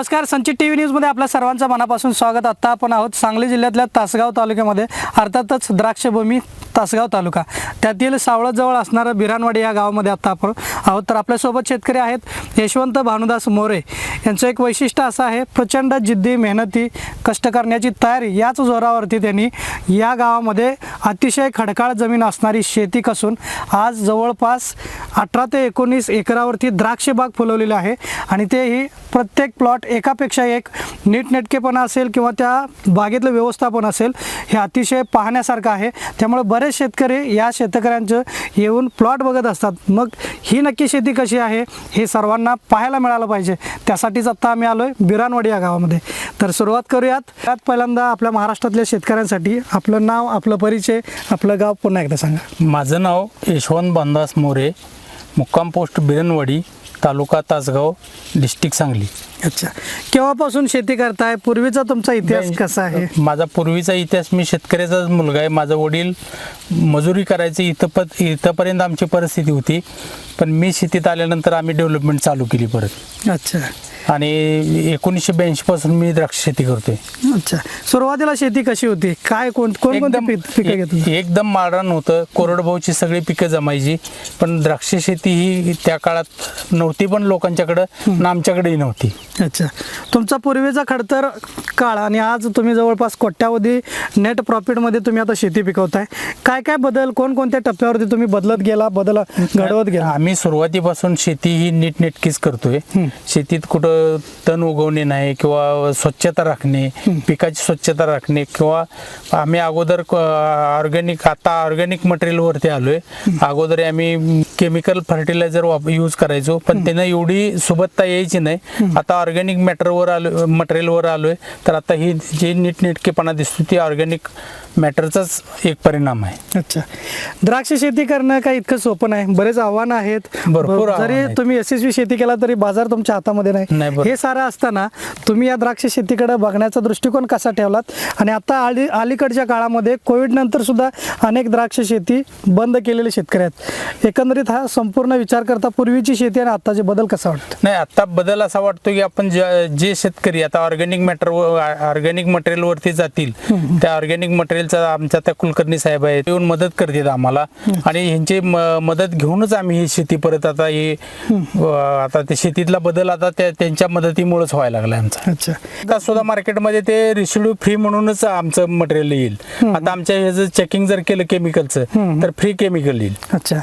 नमस्कार संचित T V न्यूजमध्ये आपल्या सर्वांचं मनापासून स्वागत. आत्ता आपण आहोत सांगली जिल्ह्यातल्या तासगाव तालुक्यामध्ये. अर्थातच द्राक्षभूमी तासगाव तालुका. त्यातील सावळजवळ असणारं बिरानवाडी या गावामध्ये आत्ता आपण आहोत. तर आपल्यासोबत शेतकरी आहेत यशवंत भानुदास मोरे. यांचं एक वैशिष्ट्य असं आहे प्रचंड जिद्दी मेहनती कष्ट करण्याची तयारी याच जोरावरती त्यांनी या गावामध्ये अतिशय खडकाळ जमीन असणारी शेती कसून आज जवळपास अठरा ते एकोणीस एकरावरती द्राक्षबाग फुलवलेली आहे. आणि तेही प्रत्येक प्लॉट एकापेक्षा एक नीटनेटकेपणा असेल किंवा त्या बागेतलं व्यवस्थापन असेल हे अतिशय पाहण्यासारखं आहे. त्यामुळे बरेच शेतकरी या शेतकऱ्यांचं येऊन प्लॉट बघत असतात. मग ही नक्की शेती कशी आहे हे सर्वांना पाहायला मिळालं पाहिजे. त्यासाठीच आत्ता आम्ही आलो आहे बिरानवाडी या गावामध्ये. तर सुरुवात करूयात. त्यात पहिल्यांदा आपल्या महाराष्ट्रातल्या शेतकऱ्यांसाठी आपलं नाव आपलं परिचय आपलं गाव पुन्हा एकदा सांगा. माझं नाव यशवंत बांदास मोरे मुक्काम पोस्ट बिरनवाडी तालुका तासगाव डिस्ट्रिक्ट सांगली. अच्छा. केव्हापासून शेती करताय? पूर्वीचा तुमचा इतिहास कसा आहे? माझा पूर्वीचा इतिहास मी शेतकऱ्याचाच मुलगा आहे. माझा वडील मजुरी करायचे इथं इथंपर्यंत आमची परिस्थिती होती. पण मी शेतीत आल्यानंतर आम्ही डेव्हलपमेंट चालू केली परत. अच्छा. आणि एकोणीसशे ब्याऐंशीपासून मी द्राक्ष शेती करतोय. अच्छा. सुरुवातीला शेती कशी होती? काय कोण कोणकोणती एकदम पीक पिकं घेतली? एक- एकदम माळरान होतं. कोरडभाऊची सगळी पिकं जमायची. पण द्राक्ष शेती ही त्या काळात नव्हती पण लोकांच्याकडं ना आमच्याकडेही नव्हती. अच्छा. तुमचा पूर्वीचा खडतर काळ आणि आज तुम्ही जवळपास कोट्यावधी नेट प्रॉफिटमध्ये तुम्ही आता शेती पिकवताय. काय काय बदल कोणकोणत्या टप्प्यावरती तुम्ही बदलत गेला बदल घडवत गेला? आम्ही सुरुवातीपासून शेती ही नीटनेटकीच करतोय. शेतीत कुठं तण उगवणे नाही किंवा स्वच्छता राखणे पिकाची स्वच्छता राखणे किंवा आम्ही अगोदर ऑर्गॅनिक आता ऑर्गॅनिक मटेरियलवरती आलोय. अगोदर आम्ही केमिकल फर्टिलायझर यूज करायचो. पण त्यानं एवढी सुबत्ता यायची नाही. आता ऑर्गॅनिक मॅटरवर आलो मटेरियलवर आलोय. तर आता ही जी नीटनेटकेपणा दिसतो ती ऑर्गॅनिक मॅटरचाच एक परिणाम आहे. अच्छा. द्राक्ष शेती करणं काही इतकं सोपं नाही. बरेच आव्हानं आहेत. भरपूर जरी. तुम्ही यशस्वी शेती केला तरी बाजार तुमच्या हातामध्ये नाही. हे सारं असताना तुम्ही या द्राक्ष शेतीकडे बघण्याचा दृष्टिकोन कसा ठेवलात? आणि आता अली अलीकडच्या काळामध्ये कोविड नंतर सुद्धा अनेक द्राक्ष शेती बंद केलेले शेतकरी आहेत. एकंदरीत हा संपूर्ण विचार करता पूर्वीची शेती आणि आताचे बदल कसा वाटतं? नाही आता बदल असा वाटतो की आपण जे शेतकरी आता ऑर्गॅनिक मॅटर ऑर्गॅनिक मटेरियलवरती जातील त्या ऑर्गॅनिक मटेरियलचा आमच्या त्या कुलकर्णी साहेब आहेत येऊन मदत करतात आम्हाला. आणि ह्यांची मदत घेऊनच आम्ही ही शेती परत आता ही आता ते शेतीतला बदल आता त्या त्यांच्या मदतीमुळेच व्हायला लागला आमचा. अच्छा. सुद्धा मार्केटमध्ये ते रिसिड्यू फ्री म्हणूनच आमचं मटेरियल येईल. आता आमच्या ह्याचं चेकिंग जर केलं केमिकलचं तर फ्री केमिकल येईल. अच्छा.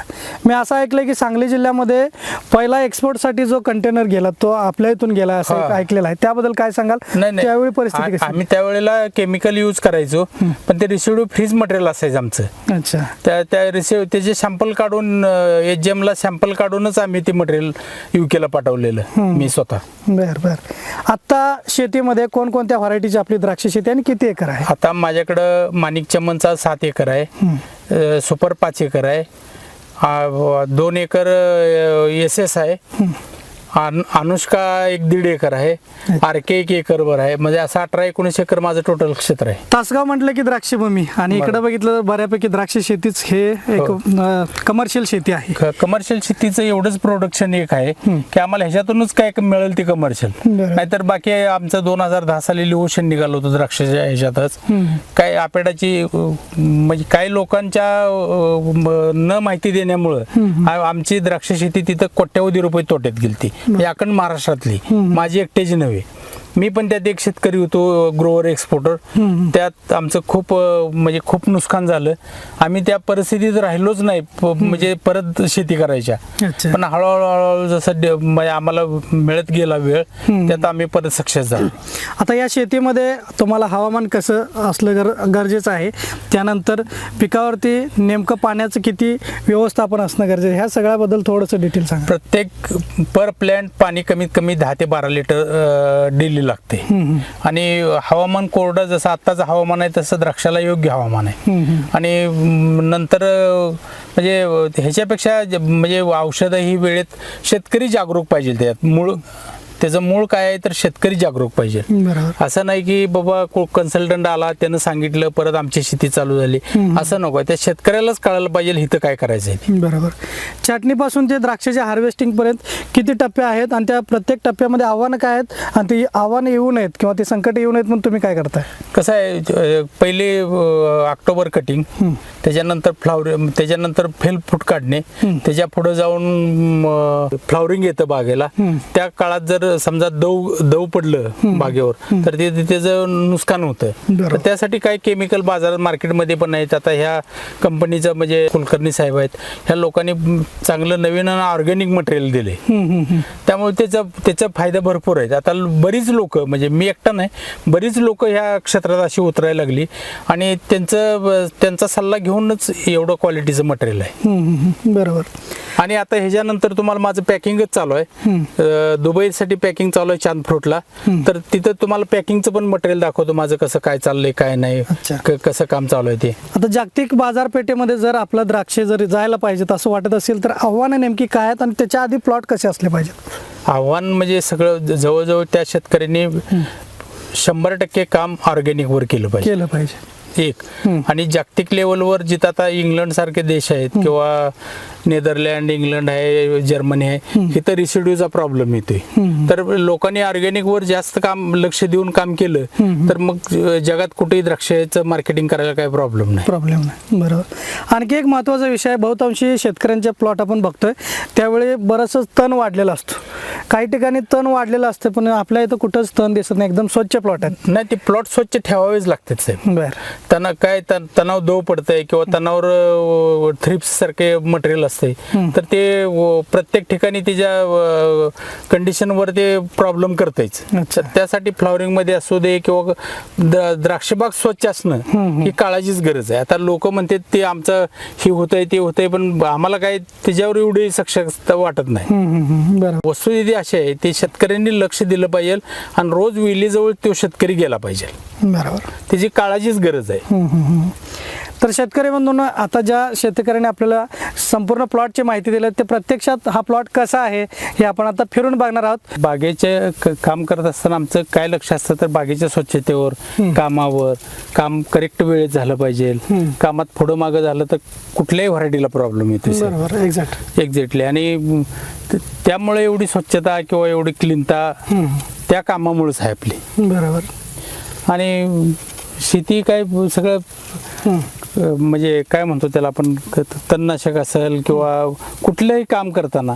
मी असं ऐकलंय की सांगली जिल्ह्यामध्ये पहिला एक्सपोर्टसाठी जो कंटेनर गेला तो आपल्या इथून गेला असं. ऐकलेलं आहे. त्याबद्दल काय सांगाल? नाही त्यावेळी परिस्थिती आम्ही त्यावेळेला केमिकल यूज करायचो. पण ते रिसिड्यू फ्रीज मटेरियल असायचं आमचं. अच्छा. त्या त्या रिसिव त्याचे सॅम्पल काढून एच ला सॅम्पल काढूनच आम्ही ते मटेरियल युकेला पाठवलेलं मी स्वतः. बर बर. आता शेतीमध्ये कोणकोणत्या व्हरायटीची आपली द्राक्ष शेती आणि किती एकर आहे? आता माझ्याकडं माणिक चमनचा सात एकर आहे सुपर पाच एकर आहे दोन एकर एस एस आहे अन- अनुष्का एक दीड एकर आहे. आर के एक एकरभर आहे. म्हणजे असं अठरा एकोणीस एकर माझं टोटल क्षेत्र आहे. तासगाव म्हटलं की द्राक्ष भूमी आणि इकडे बघितलं तर बऱ्यापैकी द्राक्ष शेतीच हे एक कमर्शियल शेती आहे. कमर्शियल शेतीचं एवढंच प्रोडक्शन एक आहे की आम्हाला ह्याच्यातूनच काय मिळेल ते कमर्शियल बरं. नाहीतर बाकी आमचं दोन हजार दहा साली लिओशन निघालं होतं द्राक्षाच्या ह्याच्यातच. काय आपेडाची अं, म्हणजे काही लोकांच्या अं, म- न माहिती देण्यामुळं आ- आमची द्राक्ष शेती तिथं कोट्यावधी रुपये तोट्यात गेलती. अखंड महाराष्ट्रातली. माझी एकट्याची नव्हे. मी पण त्यात एक शेतकरी होतो ग्रोवर एक्सपोर्टर त्यात आमचं खूप म्हणजे खूप नुकसान झालं. आम्ही त्या परिस्थितीत राहिलोच नाही म्हणजे परत शेती करायच्या. अच्छा. पण हळूहळू हळूहळू जसं म्हणजे आम्हाला मिळत गेला वेळ त्यात आम्ही परत सक्सेस झालो. आता या शेतीमध्ये तुम्हाला हवामान कसं असलं गर गरजेचं आहे? त्यानंतर पिकावरती नेमकं पाण्याचं किती व्यवस्थापन असणं गरजेचं ह्या सगळ्याबद्दल थोडंसं डिटेल सांगा. प्रत्येक पर प्लॅन्ट पाणी कमीत कमी दहा ते बारा लिटर डेली लागते. आणि हवामान कोरडं जसं आत्ताचं हवामान आहे तसं द्राक्षाला योग्य हवामान आहे. आणि नंतर म्हणजे ह्याच्यापेक्षा म्हणजे औषधं ही वेळेत शेतकरी जागरूक पाहिजे त्यात. मूळ त्याचं मूळ काय आहे तर शेतकरी जागरूक पाहिजे. बरोबर. असं नाही की बाबा कन्सल्टंट आला त्यानं सांगितलं परत आमची शेती चालू झाली. असं नको त्या शेतकऱ्यालाच कळायला पाहिजे इथं काय करायचं. बरोबर. चटणीपासून ते द्राक्षाच्या हार्वेस्टिंग पर्यंत किती टप्पे आहेत आणि त्या प्रत्येक टप्प्यामध्ये आव्हानं काय आहेत? आणि ती आव्हानं येऊ नयेत किंवा ती संकट येऊ नयेत म्हणून तुम्ही काय करताय? कसं आहे पहिले ऑक्टोबर कटिंग त्याच्यानंतर फ्लावर त्याच्यानंतर फेल फूट काढणे त्याच्या पुढे जाऊन फ्लावरिंग येतं बागेला. त्या काळात जर समजा दव दव पडलं बागेवर तर ते त्याचं नुकसान होतं. तर त्यासाठी काही केमिकल बाजारात मार्केटमध्ये पण आहेत. आता ह्या कंपनीचं म्हणजे कुलकर्णी साहेब आहेत. ह्या लोकांनी चांगलं नवीन आणि ऑर्गॅनिक मटेरियल दिले. त्यामुळे त्याचा त्याचा फायदा भरपूर आहे आता बरीच लोक म्हणजे मी एकटा नाही बरीच लोक ह्या क्षेत्रात अशी उतरायला लागली. आणि त्यांचं त्यांचा सल्ला घेऊनच एवढं क्वालिटीचं मटेरियल आहे. बरोबर. आणि आता ह्याच्यानंतर तुम्हाला माझं पॅकिंगच चालू आहे. दुबईसाठी पॅकिंग चालू आहे चांद फ्रूटला तर तिथं तुम्हाला पॅकिंगचं पण मटेरियल दाखवतो माझं कसं काय चाललंय काय नाही कसं काम चालू आहे ते. आता जागतिक बाजारपेठेमध्ये जर आपलं द्राक्षे जर जायला पाहिजेत असं वाटत असेल तर आव्हानं नेमकी काय आहेत आणि त्याच्या आधी प्लॉट कसे असले पाहिजेत? आव्हान म्हणजे सगळं जवळजवळ त्या शेतकऱ्यांनी शंभर टक्के काम ऑर्गॅनिक वर केलं पाहिजे. केलं पाहिजे. एक आणि जागतिक लेवलवर जिथं आता इंग्लंड सारखे देश आहेत किंवा नेदरलँड इंग्लंड आहे जर्मनी आहे इथं रिसिड्यूचा प्रॉब्लेम येतोय. तर लोकांनी ऑर्गॅनिक वर जास्त काम लक्ष देऊन काम केलं तर मग जगात कुठेही द्राक्षाचं मार्केटिंग करायला काही प्रॉब्लेम नाही. प्रॉब्लेम नाही. बरोबर. आणखी एक महत्त्वाचा विषय बहुतांशी शेतकऱ्यांचे प्लॉट आपण बघतोय. त्यावेळी बरंच तण वाढलेला असतो. काही ठिकाणी तण वाढलेलं असतं पण आपल्या इथं कुठंच तण दिसत नाही. एकदम स्वच्छ प्लॉट आहेत. नाही ते प्लॉट स्वच्छ ठेवावेच लागतात साहेब. बरं. तणाव काय तण- तणाव दव पडतंय किंवा तणावर थ्रिप्स सारखे मटेरियल असते तर ते व- प्रत्येक ठिकाणी त्याच्या कंडिशनवर ते प्रॉब्लेम करतायच. अच्छा. त्यासाठी फ्लॉवरिंगमध्ये असू दे किंवा द- द्राक्षबाग स्वच्छ असणं ही काळाचीच गरज आहे. आता लोक म्हणतात ते आमचं हे होतंय ते होतंय पण आम्हाला काय त्याच्यावर एवढी सक्षमता वाटत नाही. हम्म, हम्म, हम्म. बरोबर वस्तुस्थिती अशी आहे ते शेतकऱ्यांनी लक्ष दिलं पाहिजे आणि रोज विहिलीजवळ तो शेतकरी गेला पाहिजे. बरोबर. त्याची काळाचीच गरज आहे. तर शेतकरी बंधूंनो आता ज्या शेतकऱ्याने आपल्याला संपूर्ण प्लॉटची माहिती दिली ते प्रत्यक्षात हा प्लॉट कसा आहे हे आपण आता फिरून बघणार आहोत. बागेचे काम करत असताना आमचं काय लक्ष असतं तर बागेच्या स्वच्छतेवर कामावर काम करेक्ट वेळेत झालं पाहिजे. कामात पुढं मागं झालं तर कुठल्याही व्हरायटीला प्रॉब्लेम येतो एक्झॅक्ट एक्झॅक्टली आणि त्यामुळे एवढी स्वच्छता किंवा एवढी क्लीनता त्या कामामुळेच आहे आपली. बरोबर. आणि शेती काय सगळं म्हणजे काय म्हणतो त्याला आपण तणनाशक असेल किंवा कुठलंही काम करताना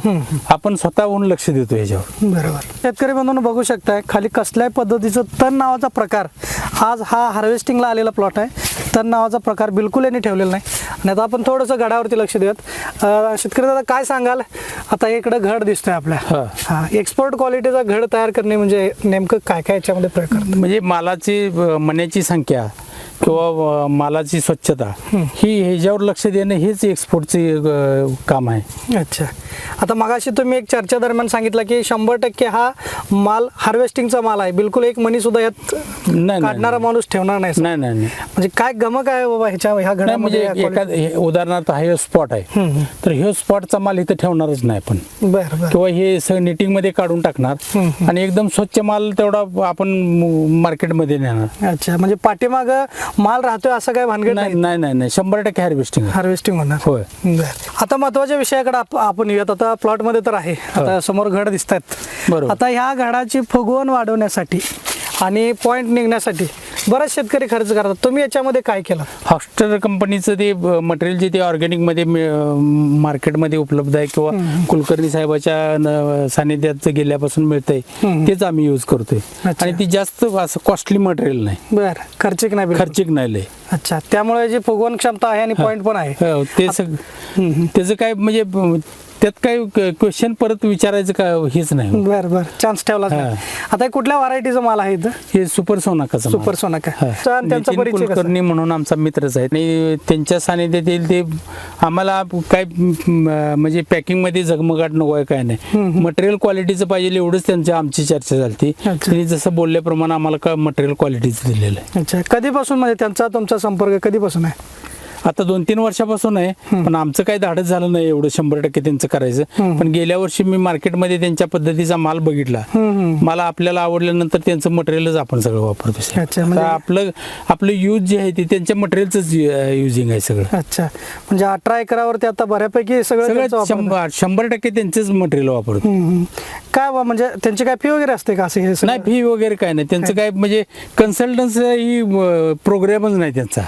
आपण स्वतःहून लक्ष देतो ह्याच्यावर. बरोबर. शेतकरी बंधूंनो बघू शकताय खाली कसल्याही पद्धतीचं तण नावाचा प्रकार. आज हा हार्वेस्टिंगला आलेला प्लॉट आहे. तण नावाचा प्रकार बिलकुल यांनी ठेवलेला नाही. आणि आता आपण थोडंसं घडावरती लक्ष देऊयात. शेतकरी दादा काय सांगाल? आता इकडं घड दिसतोय आपल्या. हा. एक्सपोर्ट क्वालिटीचा घड तयार करणे म्हणजे नेमकं काय काय याच्यामध्ये प्रयोग करतात म्हणजे मालाची मण्याची संख्या किंवा मालाची स्वच्छता ही. ह्याच्यावर लक्ष देणं हेच एक्सपोर्टचे काम आहे. अच्छा. आता मगाशी तुम्ही एक चर्चा दरम्यान सांगितलं की शंभर टक्के हा माल हार्वेस्टिंगचा माल आहे. बिलकुल एक मनी सुद्धा यात नाही, काढणारा. माणूस ठेवणार नाही. नाही नाही म्हणजे काय गमक आहे बाबा ह्याच्या ह्या म्हणजे घडामध्ये हे उदाहरणार्थ हा स्पॉट आहे. तर हे स्पॉटचा माल इथं ठेवणारच नाही आपण. किंवा हे सगळं निटिंगमध्ये काढून टाकणार. आणि एकदम स्वच्छ माल तेवढा आपण मार्केटमध्ये नेणार. अच्छा. म्हणजे पाठीमाग माल राहतोय असं काय भानगड नाही नाही. नाही नाही शंभर टक्के हार्वेस्टिंग हार्वेस्टिंग होणार. होय. बरं. आता महत्त्वाच्या विषयाकडे आप- आपण येऊयात. आता प्लॉटमध्ये तर आहे. आता समोर घड दिसत आहेत बरोबर. आता ह्या घडाची फुगवण वाढवण्यासाठी आणि पॉइंट निघण्यासाठी बरेच शेतकरी खर्च करतात. तुम्ही याच्यामध्ये काय केलं? हॉस्टर कंपनीचं ते मटेरियल जे ते ऑर्गॅनिकमध्ये मार्केटमध्ये उपलब्ध आहे किंवा कुलकर्णी साहेबाच्या सानिध्यात गेल्यापासून मिळतंय तेच आम्ही यूज करतोय. आणि ती जास्त असं कॉस्टली मटेरियल नाही. बर. खर्चिक नाही. खर्चिक नाही लय. अच्छा. त्यामुळे जी फुगवण क्षमता आहे आणि पॉइंट पण आहे. हो, ते सग त्याचं काय म्हणजे त्यात काय क्वेश्चन परत विचारायचं का हेच नाही. बर बर. चान्स ठेवला हा. आता हे कुठल्या व्हरायटीचा माल आहे इथं? हे सुपर सोनाकाचं माल. सुपर सोनाका हा. त्यांचा नितीन परिचय कसा? कुलकर्णी म्हणून आमचा मित्रच आहे. आणि त्यांच्या सानिध्यात येईल ते आम्हाला काय म, म्हणजे पॅकिंगमध्ये झगमगाट नको आहे काय नाही. मटेरियल क्वालिटीचं पाहिजे एवढंच त्यांच्या आमची चर्चा झाली अच्छा. त्यांनी जसं बोलल्याप्रमाणे आम्हाला का मटेरियल क्वालिटीचं दिलेलं आहे. अच्छा. कधीपासून म्हणजे त्यांचा तुमचा संपर्क कधीपासून आहे? आता दोन तीन वर्षापासून आहे पण आमचं काही धाडच झालं नाही एवढं शंभर टक्के त्यांचं करायचं. पण गेल्या वर्षी मी मार्केटमध्ये त्यांच्या पद्धतीचा माल बघितला. मला आपल्याला आवडल्यानंतर त्यांचं मटेरियलच आपण सगळं वापरतो म्हणजे- आपलं आपलं यूज जे आहे ते त्यांच्या मटेरियलच युजिंग आहे सगळं. अच्छा म्हणजे अठरा एकरावरती आता बऱ्यापैकी सगळं. शंभर टक्के त्यांचंच मटेरियल वापरतो. काय म्हणजे त्यांची काय फी वगैरे असते का असं? नाही फी वगैरे काय नाही. त्यांचं काय? म्हणजे कन्सल्टन्स ही प्रोग्रामच नाही त्यांचा.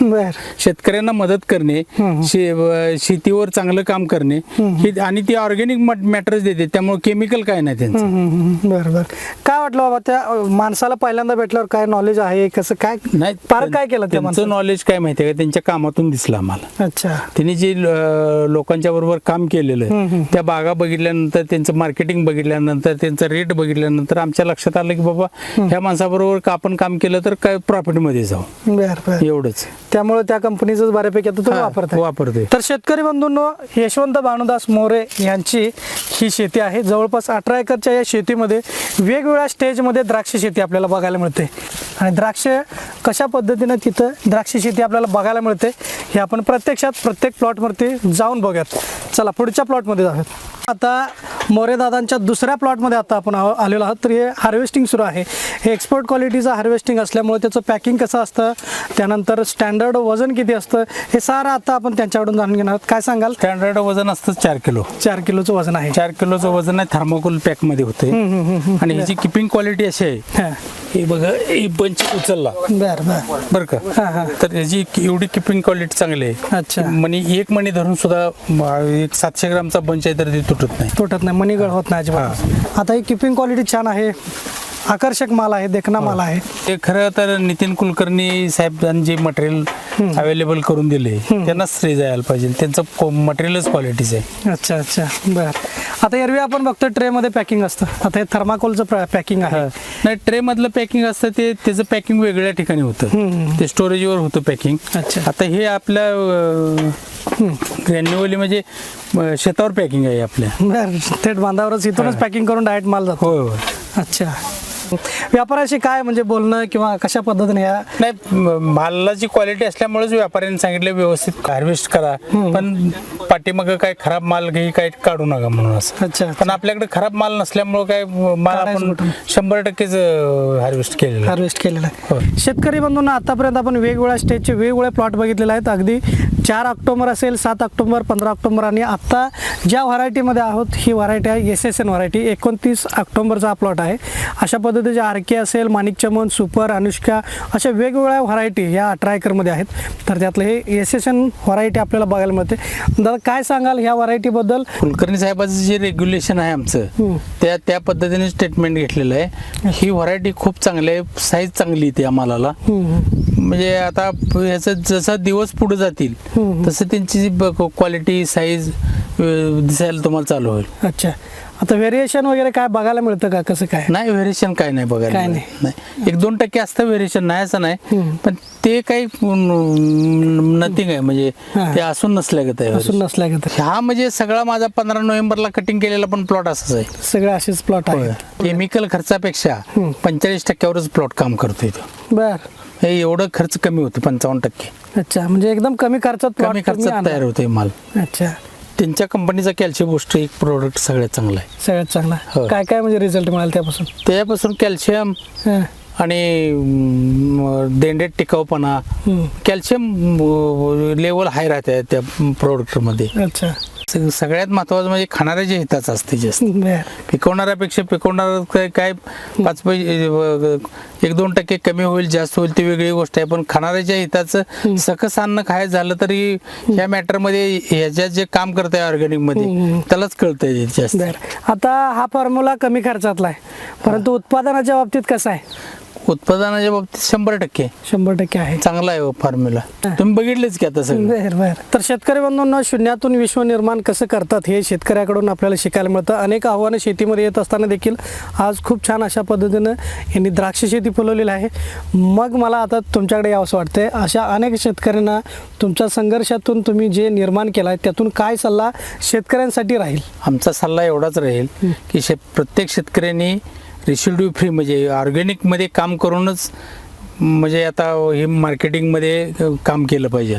शेतकऱ्यांना मदत करणे. शे- व- शेतीवर चांगलं काम करणे ही आणि ती ऑर्गॅनिक मॅटर्स देते त्यामुळे केमिकल काय नाही त्यांचं. हम्म, हम्म, हम्म. बर बर काय वाटलं बाबा त्या अं, माणसाला पहिल्यांदा भेटल्यावर काय नॉलेज आहे कसं काय नाही फार काय केलं त्या त्यांचं माणसानं? नॉलेज काय माहितीये का? त्यांच्या कामातून दिसलं आम्हाला. अच्छा. त्यांनी जे अं, लोकांच्या बरोबर काम केलेलं हम्म, हम्म. आहे त्या बागा बघितल्यानंतर त्यांचं मार्केटिंग बघितल्यानंतर त्यांचं रेट बघितल्यानंतर आमच्या लक्षात आलं की बाबा ह्या माणसाबरोबर का आपण काम केलं तर काय प्रॉफिटमध्ये जाऊ? बर बर. एवढंच. त्यामुळे त्या कंपनीच बऱ्यापैकी आता तुम्ही हा, वापरताय. वापरतोय. तर शेतकरी बंधूंनो यशवंत भानुदास मोरे यांची ही शेती आहे. जवळपास अठरा एकरच्या या शेतीमध्ये वेगवेगळ्या स्टेजमध्ये द्राक्ष शेती आपल्याला बघायला मिळते. आणि द्राक्ष कशा पद्धतीनं तिथं द्राक्ष शेती आपल्याला बघायला मिळते हे आपण प्रत्यक्षात प्रत्येक प्लॉटवरती जाऊन बघूयात. चला पुढच्या प्लॉटमध्ये जाऊयात. आता मोरे दादांच्या दुसऱ्या प्लॉटमध्ये आता आपण आलेलो आहोत. तर हे हार्वेस्टिंग सुरू आहे. हे एक्सपोर्ट क्वालिटीचं हार्वेस्टिंग असल्यामुळे त्याचं पॅकिंग कसं असतं? त्यानंतर स्टँडर्ड वजन किती असतं? हे सारं आता आपण त्यांच्याकडून जाणून घेणार आहोत. काय सांगाल? स्टँडर्ड वजन असतं चार किलो. चार किलोचं वजन आहे. चार किलोचं वजन आहे थर्मोकोल पॅकमध्ये होते. आणि ह्याची किपिंग क्वालिटी अशी आहे हा. बघा हे बंच उचलला. बर बर. बरं का. तर याची एवढी किपिंग क्वालिटी चांगली आहे अच्छा. मनी एक मणी धरून सुद्धा एक सातशे ग्रामचा बंच आहे तर ते तुटत नाही. तुटत नाही. मनी गळ होत नाही अजिबात. आता ही किपिंग क्वालिटी छान आहे. आकर्षक माल आहे देखना माल आहे. ते खरं तर नितीन कुलकर्णी साहेबांनी जे मटेरियल अवेलेबल करून दिले त्यांना श्रेय जायला पाहिजे. त्यांचं मटेरियलच क्वालिटीच आहे. अच्छा अच्छा. बर. आता एरवी आपण बघतो ट्रेमध्ये पॅकिंग असतं. आता हे थर्माकोलचं पॅकिंग आहे. नाही ट्रे मधलं पॅकिंग असतं ते त्याचं पॅकिंग वेगळ्या ठिकाणी होतं. ते स्टोरेजवर होतं पॅकिंग अच्छा. आता हे आपल्या ग्रॅन्युअली म्हणजे शेतावर पॅकिंग आहे आपल्या. थेट बांधावरच इथूनच पॅकिंग करून डायरेक्ट माल जातो. होय. अच्छा. व्यापाराशी काय म्हणजे बोलणं किंवा कशा पद्धतीने या? नाही मालाची क्वालिटी असल्यामुळेच व्यापाऱ्याने सांगितलं व्यवस्थित हार्वेस्ट करा. पण पाठीमागं काय खराब माल घे काय काढू नका म्हणून असं. अच्छा पण आपल्याकडे खराब माल नसल्यामुळं काय माल काढायचं आपण कुठून? शंभर टक्केच हार्वेस्ट केलेलं आहे. हार्वेस्ट केलेला. आहे. शेतकरी बंधूंना आतापर्यंत आपण वेगवेगळ्या स्टेजचे वेगवेगळे प्लॉट बघितलेले आहेत. अगदी चार ऑक्टोबर असेल सात ऑक्टोबर पंधरा ऑक्टोबर आणि आत्ता ज्या व्हरायटीमध्ये आहोत ही व्हरायटी आहे एस एस एन व्हरायटी एकोणतीस ऑक्टोबरचा हा प्लॉट आहे. अशा पद्धतीचे आर के असेल माणिक चमन सुपर अनुष्का अशा वेगवेगळ्या व्हरायटी या अठरा एकरमध्ये आहेत. तर त्यातलं हे एस एस एन व्हरायटी आपल्याला बघायला मिळते. दादा काय सांगाल ह्या व्हरायटीबद्दल कुलकर्णी साहेबाचं जे रेग्युलेशन आहे आमचं त्या त्या पद्धतीने स्टेटमेंट घेतलेलं आहे. ही व्हरायटी खूप चांगली आहे. साईज चांगली येते आम्हाला. म्हणजे आता प- याचं जसा दिवस पुढे जातील तसं त्यांची क्वालिटी साईज दिसायला तुम्हाला चालू होईल. अच्छा. आता व्हेरिएशन वगैरे काय बघायला मिळतं का? कसं काय? नाही व्हेरिएशन काय नाही बघायला काय मिळत. नाही. एक दोन टक्के असतं व्हेरिएशन नाही असं नाही. हम्म. पण ते काही नथिंग आहे. म्हणजे हा. ते असून नसल्यागत आहे असून नसल्या का हा म्हणजे सगळा माझा पंधरा नोव्हेंबरला कटिंग केलेला पण प्लॉट असाच आहे. सगळे असेच प्लॉट आहे केमिकल खर्चापेक्षा हम्म. पंचेचाळीस टक्क्यावरच प्लॉट काम करतोय तो. बर. हे एवढं खर्च कमी होतो पंचावन्न टक्के. अच्छा म्हणजे एकदम कमी खर्चात plot कमी तुम्ही खर्चात आणला. तयार होतोय माल. अच्छा. त्यांच्या कंपनीचा कॅल्शियम गोष्ट एक प्रोडक्ट सगळ्यात चांगला आहे सगळ्यात चांगला हो. काय काय म्हणजे रिझल्ट मिळाला त्यापासून त्यापासून कॅल्शियम हं. आणि अं, देंडेट टिकाऊपणा हम्म. कॅल्शियम लेवल हाय राहते त्या प्रोडक्टमध्ये अच्छा सगळ्यात महत्वाचं म्हणजे खाणाऱ्याच्या हिताचं असते जास्त. पिकवणाऱ्यापेक्षा पिकवणार काय काय पाच पैसे एक दोन टक्के कमी होईल जास्त होईल ती वेगळी गोष्ट आहे. पण खाणाऱ्याच्या हिताचं सकस अन्न खायचं झालं तरी ह्या मॅटरमध्ये ह्याच्यात जे काम करत आहे ऑर्गॅनिकमध्ये त्यालाच कळतंय जास्त. आता हा फॉर्म्युला कमी खर्चातला आहे. परंतु उत्पादनाच्या बाबतीत कसा आहे? उत्पादनाच्या बाबतीत शंभर टक्के. शंभर टक्के आहे. चांगला आहे फॉर्म्युला तुम्ही बघितलेच की आता सगळं. बर बर. तर शेतकरी बंधूंना शून्यातून विश्व निर्माण कसं करतात हे शेतकऱ्याकडून आपल्याला शिकायला मिळतं. अनेक आव्हानं शेतीमध्ये येत असताना देखील आज खूप छान अशा पद्धतीनं यांनी द्राक्ष शेती फुलवलेली आहे. मग मला आता तुमच्याकडे यावंसं वाटतंय अशा अनेक शेतकऱ्यांना तुमच्या संघर्षातून तुम्ही जे निर्माण केलं आहे त्यातून काय सल्ला शेतकऱ्यांसाठी राहील? आमचा सल्ला एवढाच राहील की शे प्रत्येक शेतकऱ्यांनी रेसिड्यू फ्री म्हणजे ऑर्गॅनिकमध्ये काम करूनच म्हणजे आता हे मार्केटिंगमध्ये काम केलं पाहिजे.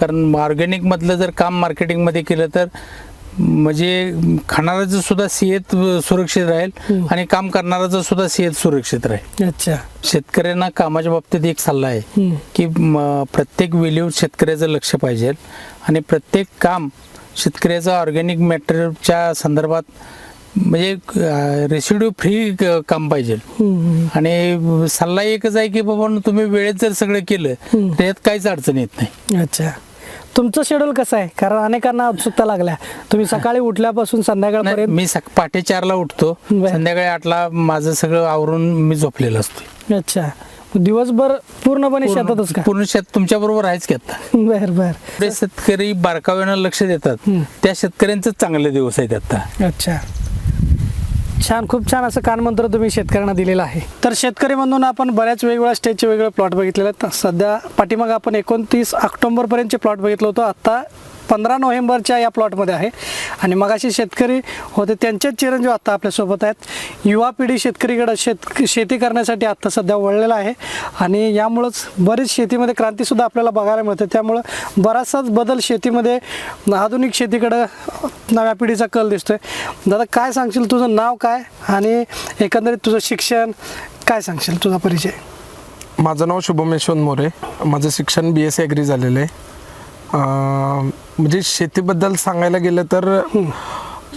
कारण ऑर्गॅनिकमधलं जर काम मार्केटिंगमध्ये केलं तर म्हणजे खाणाऱ्याचं सुद्धा सेहत सुरक्षित राहील आणि काम करणाऱ्याचं सुद्धा सेहत सुरक्षित राहील अच्छा शेतकऱ्यांना कामाच्या बाबतीत एक सल्ला आहे. की प्रत्येक वेलीवर शेतकऱ्याचं लक्ष पाहिजे आणि प्रत्येक काम शेतकऱ्याचं ऑर्गॅनिक मॅटेरियलच्या संदर्भात म्हणजे रेसिड्यू फ्री काम पाहिजे. आणि सल्ला एकच आहे की बाबा तुम्ही वेळेत जर सगळं केलं हम्म. तर यात काहीच अडचण येत नाही. अच्छा. तुमचं शेड्यूल कसं आहे? कारण अनेकांना उत्सुकता लागल्या. तुम्ही सकाळी उठल्यापासून संध्याकाळपर्यंत मी पहाटे चारला उठतो. संध्याकाळी आठला माझं सगळं आवरून मी झोपलेलं असतो. अच्छा. दिवसभर पूर्णपणे शेतातच का? पूर्ण शेत तुमच्या बरोबर आहेच की आता? बर बर. शेतकरी बारकाव्यानं लक्ष देतात. त्या शेतकऱ्यांचं चांगले दिवस आहेत आता. अच्छा. छान खूप छान असं कानमंत्र तुम्ही शेतकऱ्यांना दिलेलं आहे. तर शेतकरी म्हणून आपण बऱ्याच वेगवेगळ्या स्टेजचे वेगळे प्लॉट बघितलेले आहेत. सध्या पाठीमाग आपण एकोणतीस ऑक्टोबरपर्यंतचे प्लॉट बघितलं होतं. आत्ता पंधरा नोव्हेंबरच्या या प्लॉटमध्ये आहे. आणि मगाशी शेतकरी होते त्यांचेच चिरंजीव आत्ता आपल्यासोबत आहेत. युवा पिढी शेतकरीकडं शेत शेती करण्यासाठी आत्ता सध्या वळलेला आहे. आणि यामुळंच बरीच शेतीमध्ये क्रांतीसुद्धा आपल्याला बघायला मिळते. त्यामुळं बराचसाच बदल शेतीमध्ये आधुनिक शेतीकडं नव्या पिढीचा कल दिसतोय. दादा काय सांगशील? तुझं नाव काय? आणि एकंदरीत तुझं शिक्षण काय सांगशील? तुझा परिचय. माझं नाव शुभम यशवंत मोरे माझं शिक्षण बी एस सी ॲग्री झालेलं आहे. म्हणजे शेतीबद्दल सांगायला गेलं तर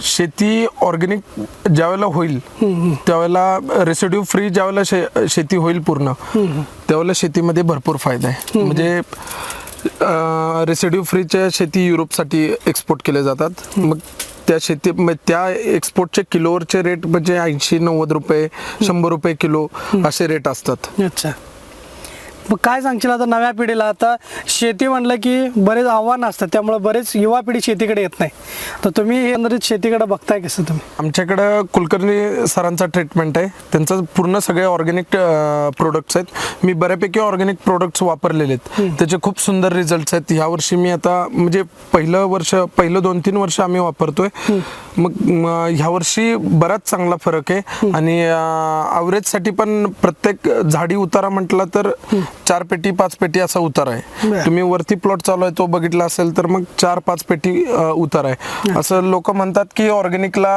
शेती ऑर्गॅनिक ज्यावेळेला होईल त्यावेळेला रेसिड्यू फ्री ज्यावेळेला शे शेती होईल पूर्ण त्यावेळेला शेतीमध्ये भरपूर फायदा आहे. म्हणजे रेसिड्यू फ्रीच्या शेती युरोपसाठी एक्सपोर्ट केले जातात. मग त्या शेती म- त्या एक्सपोर्टचे किलोवरचे रेट म्हणजे ऐंशी नव्वद रुपये शंभर रुपये किलो असे रेट असतात. अच्छा. मग काय सांगशील आता नव्या पिढीला? आता शेती म्हणलं की बरेच आव्हानं असतात त्यामुळे बरेच युवा पिढी शेतीकडे येत नाही. तर तुम्ही हे एकंदरीत शेतीकडे बघताय कसं तुम्ही? आमच्याकडं कुलकर्णी सरांचा ट्रीटमेंट आहे. त्यांचं पूर्ण सगळे ऑर्गॅनिक प्रोडक्ट्स आहेत. मी बऱ्यापैकी ऑर्गॅनिक प्रोडक्ट्स वापरलेले आहेत. त्याचे खूप सुंदर रिझल्ट्स आहेत. ह्यावर्षी मी आता म्हणजे पहिलं वर्ष पहिलं दोन तीन वर्ष आम्ही वापरतोय. मग ह्यावर्षी बराच चांगला फरक आहे. आणि ॲव्हरेजसाठी पण प्रत्येक झाडी उतारा म्हटला तर चार पेटी पाच पेटी असा उतार आहे. तुम्ही वरती प्लॉट चालू आहे तो बघितला असेल तर मग चार पाच पेटी उतार आहे. असं लोक म्हणतात की ऑर्गॅनिकला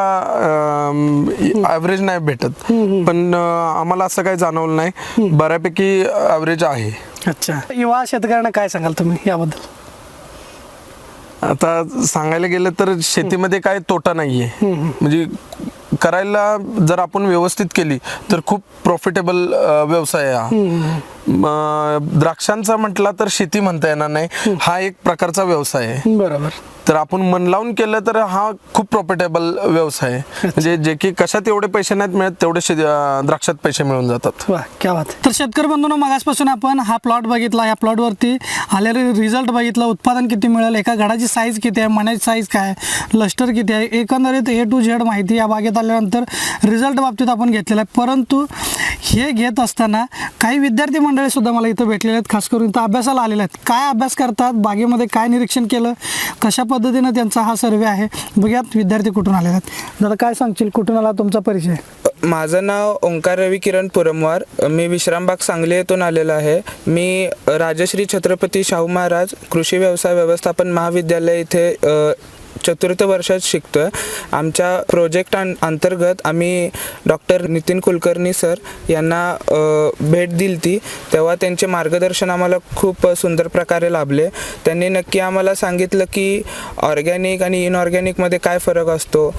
ॲव्हरेज नाही भेटत. पण आम्हाला असं काही जाणवलं नाही. बऱ्यापैकी ॲव्हरेज आहे. अच्छा. युवा शेतकऱ्यांना काय सांगाल तुम्ही याबद्दल? आता सांगायला गेलं तर शेतीमध्ये काय तोटा नाहीये. म्हणजे करायला जर आपण व्यवस्थित केली तर खूप प्रॉफिटेबल व्यवसाय आहे हा. द्राक्षांचा म्हटला तर शेती म्हणता येणार नाही. हा एक प्रकारचा व्यवसाय आहे. बरोबर. तर आपण मन लावून केलं तर हा खूप प्रॉफिटेबल व्यवसाय आहे. म्हणजे जे की कशात एवढे पैसे नाहीत मिळत तेवढे द्राक्षात पैसे मिळून जातात. वा क्या बात तर शेतकरी बंधूंनो मगासपासून आपण हा प्लॉट बघितला. या प्लॉटवरती आलेले रिझल्ट बघितला. उत्पादन किती मिळेल? एका घडाची साईज किती आहे? मण्याची साईज काय? आहे लस्टर किती आहे? एकंदरीत ए टू झेड माहिती या बागेत आल्यानंतर रिझल्ट बाबतीत आपण घेतलेला आहे. परंतु हे घेत असताना काही विद्यार्थी मंडळीसुद्धा मला इथं भेटलेले आहेत खास करून इथं अभ्यासाला आलेले आहेत. काय अभ्यास करतात बागेमध्ये काय निरीक्षण केलं कशा पद्धतीनं त्यांचा हा सर्वे आहे बघ्यात विद्यार्थी कुठून आलेले आहेत. दादा काय सांगशील? कुठून आला तुमचा परिचय? माझं नाव ओंकार रवी किरण पुरमवार. मी विश्रामबाग सांगली येथून आलेलो आहे. मी राजश्री छत्रपती शाहू महाराज कृषी व्यवसाय व्यवस्थापन महाविद्यालय इथे चतुर्थ वर्षात शिकतोय. आमच्या प्रोजेक्ट अंतर्गत आम्ही डॉक्टर नितीन कुलकर्णी सर यांना भेट दिली ती तेव्हा त्यांचे मार्गदर्शन आम्हाला खूप सुंदर प्रकारे लाभले. त्यांनी नक्की आम्हाला सांगितलं की ऑर्गॅनिक आणि इनऑर्गॅनिकमध्ये काय फरक असतो?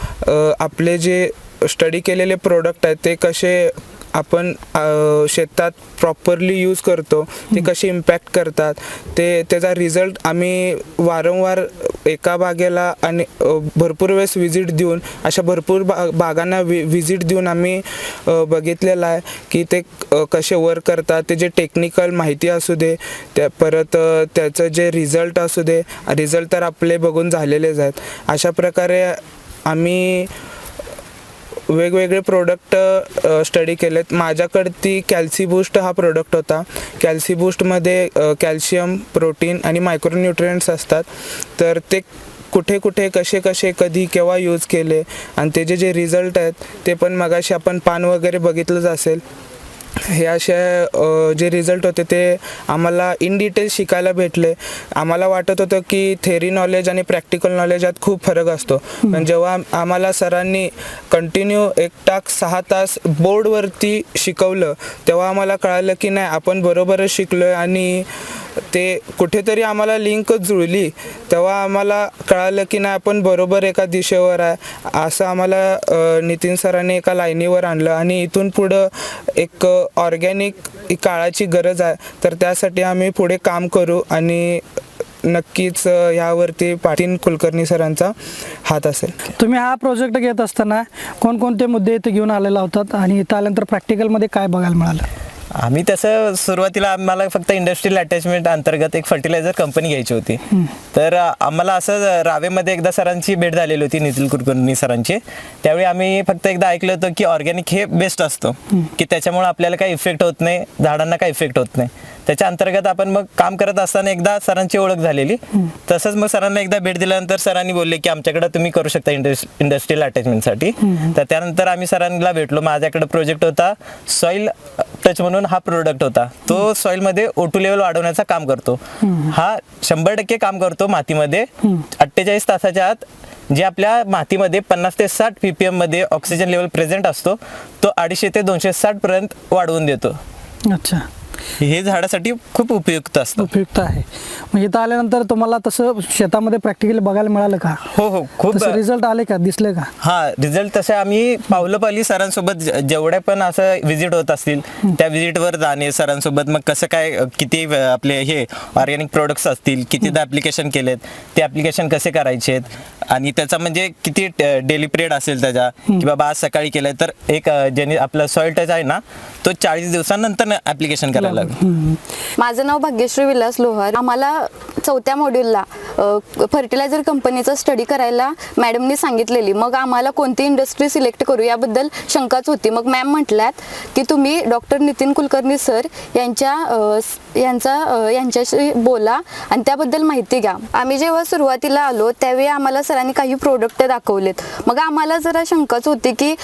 आपले जे स्टडी केलेले प्रोडक्ट आहेत ते कसे आपण शेतात प्रॉपरली यूज करतो ते कसे इम्पॅक्ट करतात ते त्याचा रिझल्ट आम्ही वारंवार एका बागेला आणि भरपूर वेळेस व्हिजिट देऊन अशा भरपूर बा बागांना वि व्हिजिट देऊन आम्ही बघितलेलं आहे की ते कसे वर्क करतात ते जे टेक्निकल माहिती असू दे त्या परत त्याचं जे रिझल्ट असू दे रिझल्ट तर आपले बघून झालेलेच आहेत. अशा प्रकारे आम्ही वेगवेगळे प्रोडक्ट स्टडी केलेत. माझ्याकडती कॅल्सी बूस्ट हा प्रोडक्ट होता. कॅल्सी बूस्टमध्ये कॅल्शियम प्रोटीन आणि मायक्रोन्युट्रियंट्स असतात. तर ते कुठे कुठे कसे कसे कधी केव्हा यूज केले आणि त्याचे जे रिझल्ट आहेत ते पण मगाशी आपण पान वगैरे बघितलंच असेल. हे असे जे रिझल्ट होते ते आम्हाला इन डिटेल शिकायला भेटले. आम्हाला वाटत होतं की थेरी नॉलेज आणि प्रॅक्टिकल नॉलेज यात खूप फरक असतो. पण जेव्हा आम्हाला सरांनी कंटिन्यू एक टाक सहा तास बोर्डवरती शिकवलं तेव्हा आम्हाला कळालं की नाही आपण बरोबरच शिकलो आहे आणि ते कुठेतरी आम्हाला लिंकच जुळली. तेव्हा आम्हाला कळालं की नाही आपण बरोबर एका दिशेवर आहे. असं आम्हाला नितीन सरांनी एका लाईनीवर आणलं आणि इथून पुढं एक ऑर्गॅनिक काळाची गरज आहे तर त्यासाठी आम्ही पुढे काम करू आणि नक्कीच यावरती ह्यावरती पाटील कुलकर्णी सरांचा हात असेल. तुम्ही हा प्रोजेक्ट घेत असताना कोणकोणते मुद्दे इथे घेऊन आलेला होतात आणि इथं आल्यानंतर प्रॅक्टिकलमध्ये काय बघायला मिळालं? आम्ही तसं सुरुवातीला आम्हाला फक्त इंडस्ट्रियल अटॅचमेंट अंतर्गत एक फर्टिलायझर कंपनी घ्यायची होती. तर आम्हाला असं रावेमध्ये एकदा सरांची भेट झालेली होती नितीन कुलकर्णी सरांची. त्यावेळी आम्ही फक्त एकदा ऐकलं होतं की ऑर्गॅनिक हे बेस्ट असतो. की त्याच्यामुळे आपल्याला काही इफेक्ट होत नाही झाडांना काही इफेक्ट होत नाही. त्याच्या अंतर्गत आपण मग काम करत असताना एकदा सरांची ओळख झालेली. तसंच मग सरांना एकदा भेट दिल्यानंतर सरांनी बोलले की आमच्याकडे तुम्ही करू शकता इंडस इंडस्ट्रियल अटॅचमेंटसाठी. तर त्यानंतर आम्ही सरांना भेटलो. माझ्याकडे प्रोजेक्ट होता सॉईल टच म्हणून हा प्रोडक्ट होता. तो सॉईल मध्ये ओटू लेवल वाढवण्याचं काम करतो. हा शंभर टक्के काम करतो मातीमध्ये. अठ्ठेचाळीस तासाच्या आत जे आपल्या मातीमध्ये पन्नास ते साठ पीपीएममध्ये ऑक्सिजन लेवल प्रेझेंट असतो तो अडीचशे ते दोनशे साठ पर्यंत वाढवून देतो. अच्छा. हे झाडासाठी खूप उपयुक्त असतं. उपयुक्त आहे. मग इथं आल्यानंतर तुम्हाला तसं शेतामध्ये प्रॅक्टिकली बघायला मिळालं का? हो हो. खूप तसं रिझल्ट आले का? दिसले का? हा रिझल्ट तसे आम्ही पावलं पावली सरांसोबत जे- जेवढ्या पण असं विजिट होत असतील त्या विजिटवर जाणे सरांसोबत. मग कसं काय अ, किती अ, आपले हे ऑर्गॅनिक प्रोडक्ट्स असतील कितीदा ॲप्लिकेशन केलेत ते ॲप्लिकेशन कसे करायचे आहेत आणि त्याचा म्हणजे किती डेली पिरियड असेल त्याचा? की बाबा आज सकाळी केलंय तर एक अ, ज्याने आपला सॉइल टच आहे ना तो चाळीस दिवसानंतर ॲप्लिकेशन करायला लागेल माझं नाव भाग्यश्री विलास लोहार. आम्हाला चौथ्या मॉड्यूलला फर्टिलायझर कंपनीचा स्टडी करायला मॅडमनी सांगितलेली. मग आम्हाला कोणती इंडस्ट्री सिलेक्ट करू याबद्दल शंकाच होती. मग मॅम म्हटल्यात की तुम्ही डॉक्टर नितीन कुलकर्णी सर यांच्या यांचा यांच्याशी बोला आणि त्याबद्दल माहिती घ्या. आम्ही जेव्हा सुरुवातीला आलो त्यावेळी आम्हाला सरांनी काही प्रोडक्ट दाखवलेत. मग आम्हाला जरा शंकाच होती की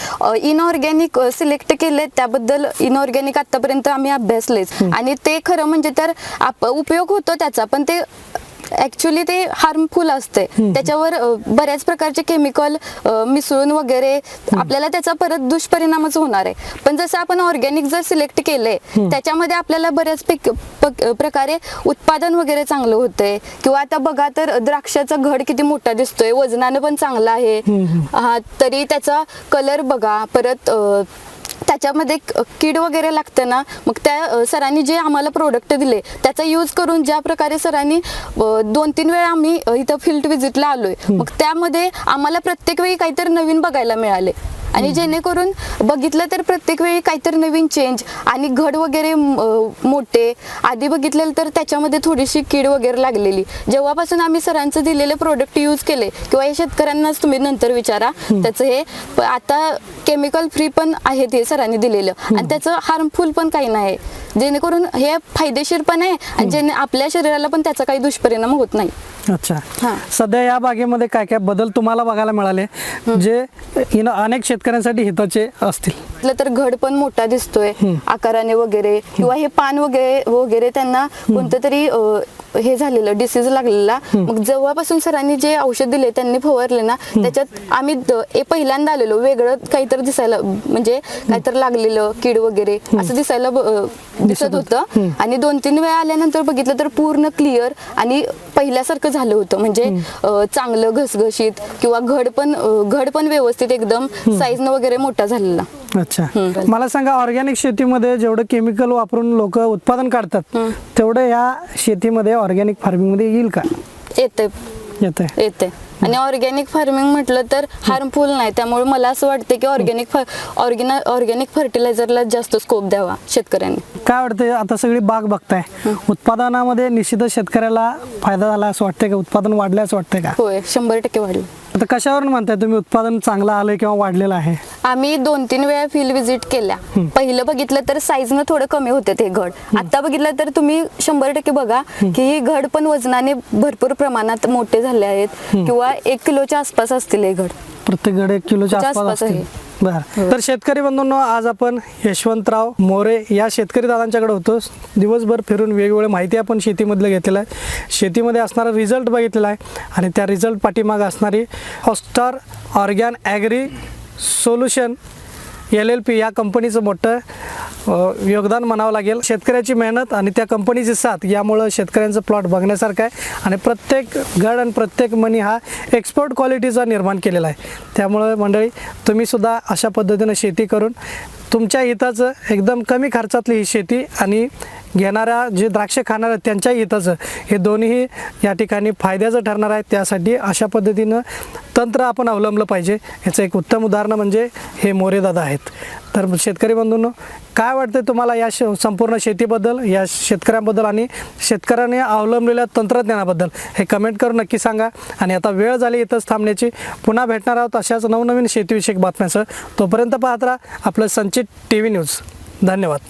इनऑर्गॅनिक सिलेक्ट केले त्याबद्दल इनऑर्गॅनिक आतापर्यंत आम्ही अभ्यासलेच. आणि ते खरं म्हणजे तर आप उपयोग होतो त्याचा पण ते ऍक्च्युली ते हार्मफुल असते. त्याच्यावर बऱ्याच प्रकारचे केमिकल मिसळून वगैरे आपल्याला त्याचा परत दुष्परिणामच होणार आहे. पण जसं आपण ऑर्गॅनिक जर सिलेक्ट केले त्याच्यामध्ये आपल्याला बऱ्याच प्रकारे उत्पादन वगैरे चांगलं होतंय. किंवा आता बघा तर द्राक्षाचा घड किती मोठा दिसतोय वजनानं पण चांगला आहे. हा तरी त्याचा कलर बघा परत त्याच्यामध्ये कीड वगैरे लागतं ना मग त्या सरांनी जे आम्हाला प्रोडक्ट दिले त्याचा यूज करून ज्या प्रकारे सरांनी दोन तीन वेळा आम्ही इथं फील्ड विजिटला आलोय. मग त्यामध्ये आम्हाला प्रत्येक वेळी काहीतरी नवीन बघायला मिळाले. आणि जेणेकरून बघितलं तर प्रत्येक वेळी काहीतरी नवीन चेंज आणि घड वगैरे मोठे आधी बघितलेलं तर त्याच्यामध्ये थोडीशी कीड वगैरे लागलेली. जेव्हापासून आम्ही सरांचं दिलेले प्रोडक्ट यूज केले किंवा हे शेतकऱ्यांनाच तुम्ही नंतर विचारा त्याचं हे आता केमिकल फ्री पण आहे ते सरांनी दिलेलं. आणि त्याचं हार्मफुल पण काही नाही. जेणेकरून हे फायदेशीर पण आहे आणि जेणे आपल्या शरीराला पण त्याचा काही दुष्परिणाम होत नाही. अच्छा. हां. सध्या या बागेमध्ये काय काय बदल तुम्हाला बघायला मिळाले जे इन अनेक शेतकऱ्यांसाठी हिताचे असतील? म्हटलं तर घड पण मोठा दिसतोय आकाराने वगैरे किंवा हे पान वगैरे वगैरे त्यांना कोणतं तरी अ, हे झालेलं डिसीज लागलेला. मग जेव्हापासून सरांनी जे औषध दिले त्यांनी फवारले ना त्याच्यात आम्ही पहिल्यांदा आलेलो. वेगळं काहीतरी दिसायला म्हणजे काहीतरी लागलेलं कीड वगैरे असं दिसायला दिसत होतं. आणि दोन तीन वेळा आल्यानंतर बघितलं तर पूर्ण क्लिअर आणि पहिल्यासारखं झालं होतं. म्हणजे चांगलं घसघशीत किंवा घड पण घड पण व्यवस्थित एकदम साईजनं वगैरे मोठा झालेला. अच्छा. मला सांगा ऑर्गॅनिक शेतीमध्ये जेवढं केमिकल वापरून लोक उत्पादन काढतात तेवढं या शेतीमध्ये ऑर्गॅनिक फार्मिंगमध्ये येईल का? येते येते येते आणि ऑर्गॅनिक फार्मिंग म्हटलं तर हार्मफुल नाही. त्यामुळे मला असं वाटतं की ऑर्गॅनिक ऑर्गॅना ऑर्गॅनिक फर्टिलायझरला जास्त स्कोप द्यावा शेतकऱ्यांनी. काय वाटतं आता सगळी बाग बघताय. उत्पादनामध्ये निश्चितच शेतकऱ्याला फायदा झाला असं वाटतंय का? उत्पादन वाढलं असं वाटतंय का? होय शंभर टक्के वाढले. आता कशावरून म्हणताय तुम्ही उत्पादन चांगलं आलंय किंवा वाढलेलं आहे? आम्ही दोन तीन वेळा फील्ड विजिट केल्या. पहिलं बघितलं तर साईजनं थोडं कमी होते ते घड. आता बघितलं तर तुम्ही शंभर टक्के बघा की ही घड पण वजनाने भरपूर प्रमाणात मोठे झाले आहेत किंवा एक किलोच्या आसपास असतील हे घड. प्रत्येक गड एक किलोच्या च्या आसपास आसपास असतील. आहे. बरं. तर शेतकरी बंधूंनो आज आपण यशवंतराव मोरे या शेतकरी दादांच्याकडे होतो. दिवसभर फिरून वेगवेगळ्या माहिती आपण शेतीमधलं घेतलेलं आहे. शेतीमध्ये असणारा रिझल्ट बघितलेला आहे. आणि त्या रिझल्ट पाठीमागं असणारी Hostar Organ Agri Solution L L P या कंपनीचं मोठं योगदान म्हणावं लागेल. शेतकऱ्याची मेहनत आणि त्या कंपनीची साथ यामुळं शेतकऱ्यांचं प्लॉट बघण्यासारखं आहे आणि प्रत्येक गड आणि प्रत्येक मनी हा एक्सपोर्ट क्वालिटीचा निर्माण केलेला आहे. त्यामुळं मंडळी तुम्हीसुद्धा अशा पद्धतीनं शेती करून तुमच्या हिताचं एकदम कमी खर्चातली ही शेती आणि घेणाऱ्या जे द्राक्ष खाणाऱ्या त्यांच्याही हिताचं. हे दोन्हीही या ठिकाणी फायद्याचं ठरणार आहे. त्यासाठी अशा पद्धतीनं तंत्र आपण अवलंबलं पाहिजे. याचं एक उत्तम उदाहरण म्हणजे हे मोरेदादा आहेत. तर शेतकरी बंधूंनो काय वाटतं तुम्हाला या श संपूर्ण शेतीबद्दल या शेतकऱ्यांबद्दल आणि शेतकऱ्याने अवलंबलेल्या तंत्रज्ञानाबद्दल? हे कमेंट करून नक्की सांगा. आणि आता वेळ झाली इथंच थांबण्याची. पुन्हा भेटणार आहोत अशाच नवनवीन शेतीविषयक बातम्यांसह. तोपर्यंत पाहत राहा आपलं संचित टी व्ही न्यूज. धन्यवाद.